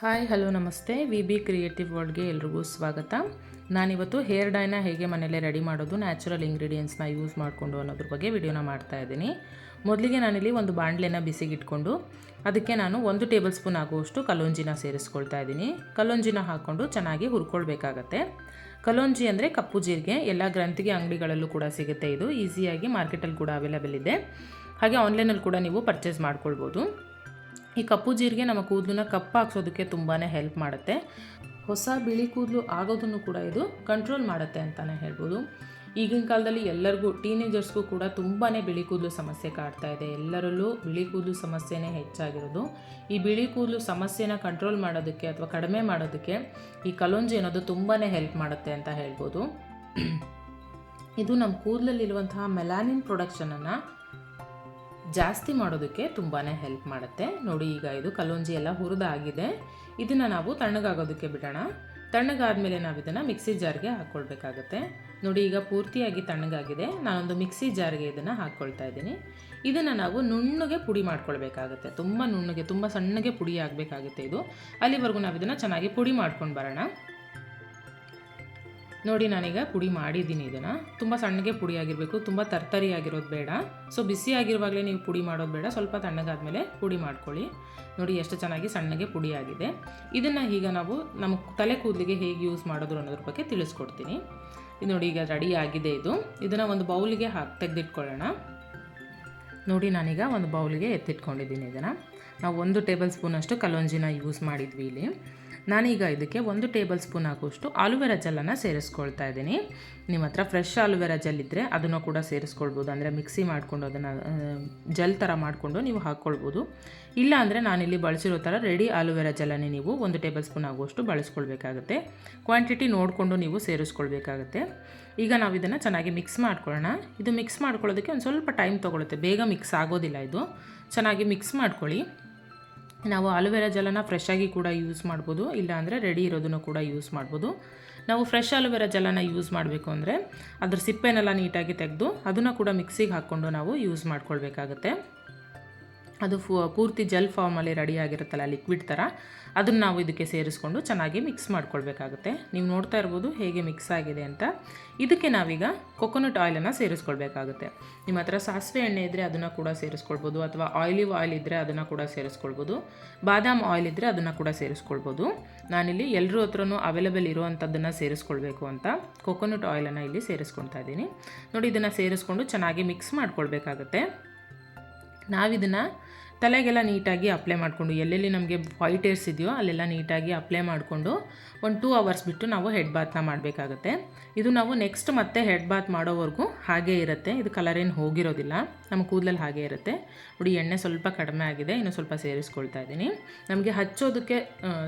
Hi, hello, ನಮಸ್ತೆ. V B creative ವರ್ಲ್ಡ್ಗೆ ಎಲ್ರಿಗೂ ಸ್ವಾಗತ. ನಾನಿವತ್ತು ಹೇರ್ ಡೈನ ಹೇಗೆ ಮನೇಲೆ ರೆಡಿ ಮಾಡೋದು, ನ್ಯಾಚುರಲ್ ಇಂಗ್ರೀಡಿಯೆಂಟ್ಸ್ನ ಯೂಸ್ ಮಾಡಿಕೊಂಡು ಅನ್ನೋದ್ರ ಬಗ್ಗೆ ವಿಡಿಯೋನ ಮಾಡ್ತಾ ಇದ್ದೀನಿ. ಮೊದಲಿಗೆ ನಾನಿಲ್ಲಿ ಒಂದು ಬಾಣಲೆನ ಬಿಸಿಗಿಟ್ಕೊಂಡು, ಅದಕ್ಕೆ ನಾನು ಒಂದು ಟೇಬಲ್ ಸ್ಪೂನ್ ಆಗುವಷ್ಟು ಕಲೋಂಜಿನ ಸೇರಿಸ್ಕೊಳ್ತಾ ಇದ್ದೀನಿ. ಕಲೋಂಜಿನ ಹಾಕ್ಕೊಂಡು ಚೆನ್ನಾಗಿ ಹುರ್ಕೊಳ್ಬೇಕಾಗತ್ತೆ. ಕಲೋಂಜಿ ಅಂದರೆ ಕಪ್ಪು ಜೀರಿಗೆ, ಎಲ್ಲ ಗ್ರಂಥಿಗೆ ಅಂಗಡಿಗಳಲ್ಲೂ ಕೂಡ ಸಿಗುತ್ತೆ ಇದು. ಈಸಿಯಾಗಿ ಮಾರ್ಕೆಟಲ್ಲಿ ಕೂಡ ಅವೈಲೇಬಲ್ ಇದೆ. ಹಾಗೆ ಆನ್ಲೈನಲ್ಲಿ ಕೂಡ ನೀವು ಪರ್ಚೇಸ್ ಮಾಡ್ಕೊಳ್ಬೋದು. ಈ ಕಪ್ಪು ಜೀರಿಗೆ ನಮ್ಮ ಕೂದಲನ್ನ ಕಪ್ಪಾಕ್ಸೋದಕ್ಕೆ ತುಂಬಾ ಹೆಲ್ಪ್ ಮಾಡುತ್ತೆ. ಹೊಸ ಬಿಳಿ ಕೂದಲು ಆಗೋದನ್ನು ಕೂಡ ಇದು ಕಂಟ್ರೋಲ್ ಮಾಡುತ್ತೆ ಅಂತಲೇ ಹೇಳ್ಬೋದು. ಈಗಿನ ಕಾಲದಲ್ಲಿ ಎಲ್ಲರಿಗೂ ಟೀನೇಜರ್ಸ್ಗೂ ಕೂಡ ತುಂಬಾ ಬಿಳಿ ಕೂದಲು ಸಮಸ್ಯೆ ಕಾಡ್ತಾ ಇದೆ. ಎಲ್ಲರಲ್ಲೂ ಬಿಳಿ ಕೂದಲು ಸಮಸ್ಯೆನೇ ಹೆಚ್ಚಾಗಿರೋದು. ಈ ಬಿಳಿ ಕೂದಲು ಸಮಸ್ಯೆನ ಕಂಟ್ರೋಲ್ ಮಾಡೋದಕ್ಕೆ ಅಥವಾ ಕಡಿಮೆ ಮಾಡೋದಕ್ಕೆ ಈ ಕಲೋಂಜಿ ಅನ್ನೋದು ತುಂಬಾ ಹೆಲ್ಪ್ ಮಾಡುತ್ತೆ ಅಂತ ಹೇಳ್ಬೋದು. ಇದು ನಮ್ಮ ಕೂದಲಲ್ಲಿರುವಂತಹ ಮೆಲಾನಿನ್ ಪ್ರೊಡಕ್ಷನನ್ನು ಜಾಸ್ತಿ ಮಾಡೋದಕ್ಕೆ ತುಂಬಾ ಹೆಲ್ಪ್ ಮಾಡುತ್ತೆ. ನೋಡಿ ಈಗ ಇದು ಕಲೋಂಜಿ ಎಲ್ಲ ಹುರಿದಾಗಿದೆ. ಇದನ್ನು ನಾವು ತಣ್ಣಗಾಗೋದಕ್ಕೆ ಬಿಡೋಣ. ತಣ್ಣಗಾದ್ಮೇಲೆ ನಾವು ಇದನ್ನು ಮಿಕ್ಸಿ ಜಾರ್ಗೆ ಹಾಕ್ಕೊಳ್ಬೇಕಾಗತ್ತೆ ನೋಡಿ ಈಗ ಪೂರ್ತಿಯಾಗಿ ತಣ್ಣಗಾಗಿದೆ. ನಾನೊಂದು ಮಿಕ್ಸಿ ಜಾರ್ಗೆ ಇದನ್ನು ಹಾಕ್ಕೊಳ್ತಾ ಇದ್ದೀನಿ. ಇದನ್ನು ನಾವು ನುಣ್ಣಗೆ ಪುಡಿ ಮಾಡ್ಕೊಳ್ಬೇಕಾಗತ್ತೆ. ತುಂಬ ನುಣ್ಣಗೆ, ತುಂಬ ಸಣ್ಣಗೆ ಪುಡಿ ಆಗಬೇಕಾಗುತ್ತೆ ಇದು. ಅಲ್ಲಿವರೆಗೂ ನಾವು ಇದನ್ನು ಚೆನ್ನಾಗಿ ಪುಡಿ ಮಾಡ್ಕೊಂಡು ಬರೋಣ. ನೋಡಿ ನಾನೀಗ ಪುಡಿ ಮಾಡಿದ್ದೀನಿ ಇದನ್ನು. ತುಂಬ ಸಣ್ಣಗೆ ಪುಡಿ ಆಗಿರಬೇಕು, ತುಂಬ ತರ್ತರಿ ಆಗಿರೋದು ಬೇಡ. ಸೊ ಬಿಸಿ ಆಗಿರುವಾಗಲೇ ನೀವು ಪುಡಿ ಮಾಡೋದು ಬೇಡ. ಸ್ವಲ್ಪ ತಣ್ಣಗಾದ್ಮೇಲೆ ಪುಡಿ ಮಾಡ್ಕೊಳ್ಳಿ. ನೋಡಿ ಎಷ್ಟು ಚೆನ್ನಾಗಿ ಸಣ್ಣಗೆ ಪುಡಿ ಆಗಿದೆ. ಇದನ್ನು ಈಗ ನಾವು ನಮ್ಮ ತಲೆ ಕೂದಲಿಗೆ ಹೇಗೆ ಯೂಸ್ ಮಾಡೋದು ಅನ್ನೋದ್ರ ಬಗ್ಗೆ ತಿಳಿಸ್ಕೊಡ್ತೀನಿ. ಇದು ನೋಡಿ ಈಗ ರೆಡಿ ಆಗಿದೆ ಇದು. ಇದನ್ನು ಒಂದು ಬೌಲಿಗೆ ಹಾಕಿ, ತೆಗೆದಿಟ್ಕೊಳ್ಳೋಣ. ನೋಡಿ ನಾನೀಗ ಒಂದು ಬೌಲಿಗೆ ಎತ್ತಿಟ್ಕೊಂಡಿದ್ದೀನಿ ಇದನ್ನು. ನಾವು ಒಂದು ಟೇಬಲ್ ಸ್ಪೂನಷ್ಟು ಕಲೋಂಜಿನ ಯೂಸ್ ಮಾಡಿದ್ವಿ ಇಲ್ಲಿ. ನಾನೀಗ ಇದಕ್ಕೆ ಒಂದು ಟೇಬಲ್ ಸ್ಪೂನ್ ಆಗುವಷ್ಟು ಆಲೂವೆರಾ ಜೆಲ್ಲನ್ನು ಸೇರಿಸ್ಕೊಳ್ತಾ ಇದ್ದೀನಿ. ನಿಮ್ಮ ಹತ್ರ ಫ್ರೆಶ್ ಆಲೂವೆರಾ ಜೆಲ್ ಇದ್ದರೆ ಅದನ್ನು ಕೂಡ ಸೇರಿಸ್ಕೊಳ್ಬೋದು. ಅಂದರೆ ಮಿಕ್ಸಿ ಮಾಡಿಕೊಂಡು ಅದನ್ನು ಜೆಲ್ ಥರ ಮಾಡಿಕೊಂಡು ನೀವು ಹಾಕ್ಕೊಳ್ಬೋದು ಇಲ್ಲ ಅಂದರೆ ನಾನಿಲ್ಲಿ ಬಳಸಿರೋ ಥರ ರೆಡಿ ಆಲೂವೆರಾ ಜೆಲ್ಲನ್ನೇ ನೀವು ಒಂದು ಟೇಬಲ್ ಸ್ಪೂನ್ ಆಗುವಷ್ಟು ಬಳಸ್ಕೊಳ್ಬೇಕಾಗುತ್ತೆ. ಕ್ವಾಂಟಿಟಿ ನೋಡಿಕೊಂಡು ನೀವು ಸೇರಿಸ್ಕೊಳ್ಬೇಕಾಗುತ್ತೆ. ಈಗ ನಾವು ಇದನ್ನು ಚೆನ್ನಾಗಿ ಮಿಕ್ಸ್ ಮಾಡ್ಕೊಳ್ಳೋಣ. ಇದು ಮಿಕ್ಸ್ ಮಾಡ್ಕೊಳ್ಳೋದಕ್ಕೆ ಒಂದು ಸ್ವಲ್ಪ ಟೈಮ್ ತೊಗೊಳುತ್ತೆ. ಬೇಗ ಮಿಕ್ಸ್ ಆಗೋದಿಲ್ಲ ಇದು. ಚೆನ್ನಾಗಿ ಮಿಕ್ಸ್ ಮಾಡ್ಕೊಳ್ಳಿ. ನಾವು ಅಲೋವೆರಾ ಜಲನ ಫ್ರೆಶ್ ಆಗಿ ಕೂಡ ಯೂಸ್ ಮಾಡ್ಬೋದು ಇಲ್ಲ ಅಂದರೆ ರೆಡಿ ಇರೋದನ್ನು ಕೂಡ ಯೂಸ್ ಮಾಡ್ಬೋದು. ನಾವು ಫ್ರೆಶ್ ಅಲೋವೆರಾ ಜಲನ ಯೂಸ್ ಮಾಡಬೇಕು ಅಂದರೆ ಅದ್ರ ಸಿಪ್ಪೆನೆಲ್ಲ ನೀಟಾಗಿ ತೆಗೆದು ಅದನ್ನು ಕೂಡ ಮಿಕ್ಸಿಗೆ ಹಾಕ್ಕೊಂಡು ನಾವು ಯೂಸ್ ಮಾಡ್ಕೊಳ್ಬೇಕಾಗತ್ತೆ. ಅದು ಫು, ಪೂರ್ತಿ ಜೆಲ್ ಫಾರ್ಮಲ್ಲಿ ರೆಡಿ ಆಗಿರುತ್ತಲ್ಲ ಲಿಕ್ವಿಡ್ ಥರ, ಅದನ್ನು ನಾವು ಇದಕ್ಕೆ ಸೇರಿಸ್ಕೊಂಡು ಚೆನ್ನಾಗಿ ಮಿಕ್ಸ್ ಮಾಡ್ಕೊಳ್ಬೇಕಾಗುತ್ತೆ. ನೀವು ನೋಡ್ತಾ ಇರ್ಬೋದು ಹೇಗೆ ಮಿಕ್ಸ್ ಆಗಿದೆ ಅಂತ. ಇದಕ್ಕೆ ನಾವೀಗ ಕೊಕೊನಟ್ ಆಯಿಲನ್ನು ಸೇರಿಸ್ಕೊಳ್ಬೇಕಾಗುತ್ತೆ. ನಿಮ್ಮ ಹತ್ರ ಸಾಸಿವೆ ಎಣ್ಣೆ ಇದ್ದರೆ ಅದನ್ನು ಕೂಡ ಸೇರಿಸ್ಕೊಳ್ಬೋದು, ಅಥವಾ ಆಯಿಲಿವ್ ಆಯಿಲ್ ಇದ್ದರೆ ಅದನ್ನು ಕೂಡ ಸೇರಿಸ್ಕೊಳ್ಬೋದು, ಬಾದಾಮ್ ಆಯಿಲ್ ಇದ್ದರೆ ಅದನ್ನು ಕೂಡ ಸೇರಿಸ್ಕೊಳ್ಬೋದು. ನಾನಿಲ್ಲಿ ಎಲ್ಲರೂ ಹತ್ರನೂ ಅವೈಲೇಬಲ್ ಇರುವಂಥದ್ದನ್ನು ಸೇರಿಸ್ಕೊಳ್ಬೇಕು ಅಂತ ಕೊಕೊನಟ್ ಆಯಿಲನ್ನು ಇಲ್ಲಿ ಸೇರಿಸ್ಕೊಳ್ತಾ ಇದ್ದೀನಿ. ನೋಡಿ, ಇದನ್ನು ಸೇರಿಸ್ಕೊಂಡು ಚೆನ್ನಾಗಿ ಮಿಕ್ಸ್ ಮಾಡ್ಕೊಳ್ಬೇಕಾಗತ್ತೆ. ನಾವಿದನ್ನು ತಲೆಗೆಲ್ಲ ನೀಟಾಗಿ ಅಪ್ಲೈ ಮಾಡಿಕೊಂಡು, ಎಲ್ಲೆಲ್ಲಿ ನಮಗೆ ವೈಟ್ ಏರ್ಸ್ ಇದೆಯೋ ಅಲ್ಲೆಲ್ಲ ನೀಟಾಗಿ ಅಪ್ಲೈ ಮಾಡಿಕೊಂಡು ಒಂದು ಟೂ ಅವರ್ಸ್ ಬಿಟ್ಟು ನಾವು ಹೆಡ್ ಬಾತ್ನ ಮಾಡಬೇಕಾಗುತ್ತೆ. ಇದು ನಾವು ನೆಕ್ಸ್ಟ್ ಮತ್ತೆ ಹೆಡ್ ಬಾತ್ ಮಾಡೋವರೆಗೂ ಹಾಗೇ ಇರುತ್ತೆ. ಇದು ಕಲರ್ ಏನು ಹೋಗಿರೋದಿಲ್ಲ. ನಮ್ಮ ಕೂದಲಲ್ಲಿ ಹಾಗೆ ಇರುತ್ತೆ. ನೋಡಿ, ಎಣ್ಣೆ ಸ್ವಲ್ಪ ಕಡಿಮೆ ಆಗಿದೆ. ಇನ್ನು ಸ್ವಲ್ಪ ಸೇರಿಸ್ಕೊಳ್ತಾ ಇದ್ದೀನಿ. ನಮಗೆ ಹಚ್ಚೋದಕ್ಕೆ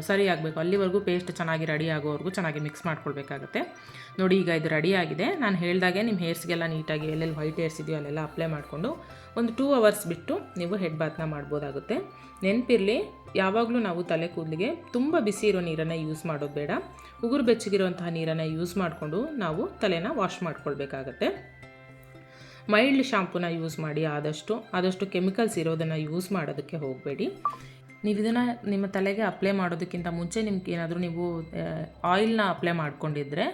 ಸರಿ ಆಗಬೇಕು. ಅಲ್ಲಿವರೆಗೂ ಪೇಸ್ಟ್ ಚೆನ್ನಾಗಿ ರೆಡಿ ಆಗೋವರೆಗೂ ಚೆನ್ನಾಗಿ ಮಿಕ್ಸ್ ಮಾಡ್ಕೊಳ್ಬೇಕಾಗತ್ತೆ. ನೋಡಿ, ಈಗ ಇದು ರೆಡಿ ಆಗಿದೆ. ನಾನು ಹೇಳಿದಾಗೆ ನಿಮ್ಮ ಹೇರ್ಸ್ಗೆಲ್ಲ ನೀಟಾಗಿ ಎಲ್ಲೆಲ್ಲಿ ವೈಟ್ ಹೇರ್ಸ್ ಇದೆಯೋ ಅಲ್ಲೆಲ್ಲ ಅಪ್ಲೈ ಮಾಡಿಕೊಂಡು ಒಂದು ಟೂ ಅವರ್ಸ್ ಬಿಟ್ಟು ನೀವು ಹೆಡ್ ಬಾತ್ನ ಮಾಡ್ಬೋದಾಗುತ್ತೆ. ನೆನಪಿರಲಿ, ಯಾವಾಗಲೂ ನಾವು ತಲೆ ಕೂದಲಿಗೆ ತುಂಬ ಬಿಸಿ ಇರೋ ನೀರನ್ನು ಯೂಸ್ ಮಾಡೋದು ಬೇಡ. ಉಗುರು ಬೆಚ್ಚಗಿರುವಂತಹ ನೀರನ್ನು ಯೂಸ್ ಮಾಡಿಕೊಂಡು ನಾವು ತಲೆನ ವಾಶ್ ಮಾಡ್ಕೊಳ್ಬೇಕಾಗತ್ತೆ. ಮೈಲ್ಡ್ ಶಾಂಪೂನ ಯೂಸ್ ಮಾಡಿ, ಆದಷ್ಟು ಆದಷ್ಟು ಕೆಮಿಕಲ್ಸ್ ಇರೋದನ್ನು ಯೂಸ್ ಮಾಡೋದಕ್ಕೆ ಹೋಗಬೇಡಿ. ನೀವು ಇದನ್ನು ನಿಮ್ಮ ತಲೆಗೆ ಅಪ್ಲೈ ಮಾಡೋದಕ್ಕಿಂತ ಮುಂಚೆ ನಿಮ್ಗೆ ಏನಾದರೂ ನೀವು ಆಯಿಲ್ನ ಅಪ್ಲೈ ಮಾಡ್ಕೊಂಡಿದ್ರೆ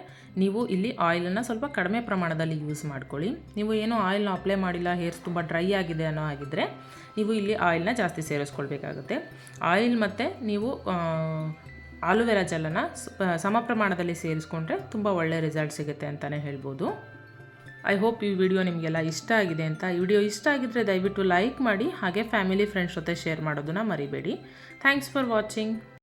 ನೀವು ಇಲ್ಲಿ ಆಯಿಲನ್ನು ಸ್ವಲ್ಪ ಕಡಿಮೆ ಪ್ರಮಾಣದಲ್ಲಿ ಯೂಸ್ ಮಾಡ್ಕೊಳ್ಳಿ. ನೀವು ಏನೋ ಆಯಿಲ್ನ ಅಪ್ಲೈ ಮಾಡಿಲ್ಲ ಹೇರ್ಸ್ ತುಂಬ ಡ್ರೈ ಆಗಿದೆ ಅನ್ನೋ ಆಗಿದ್ದರೆ ನೀವು ಇಲ್ಲಿ ಆಯಿಲ್ನ ಜಾಸ್ತಿ ಸೇರಿಸ್ಕೊಳ್ಬೇಕಾಗುತ್ತೆ. ಆಯಿಲ್ ಮತ್ತು ನೀವು ಆಲೋವೆರಾ ಜೆಲ್ಲನ್ನು ಸಮ ಪ್ರಮಾಣದಲ್ಲಿ ಸೇರಿಸ್ಕೊಂಡ್ರೆ ತುಂಬ ಒಳ್ಳೆಯ ರಿಸಲ್ಟ್ ಸಿಗುತ್ತೆ ಅಂತಲೇ ಹೇಳ್ಬೋದು. ಐ ಹೋಪ್ ಈ ವಿಡಿಯೋ ನಿಮಗೆಲ್ಲ ಇಷ್ಟ ಆಗಿದೆ ಅಂತ. ಈ ವಿಡಿಯೋ ಇಷ್ಟ ಆಗಿದ್ದರೆ ದಯವಿಟ್ಟು ಲೈಕ್ ಮಾಡಿ, ಹಾಗೆ ಫ್ಯಾಮಿಲಿ, ಫ್ರೆಂಡ್ಸ್ ಜೊತೆ ಶೇರ್ ಮಾಡೋದನ್ನ ಮರಿಬೇಡಿ. Thanks for watching.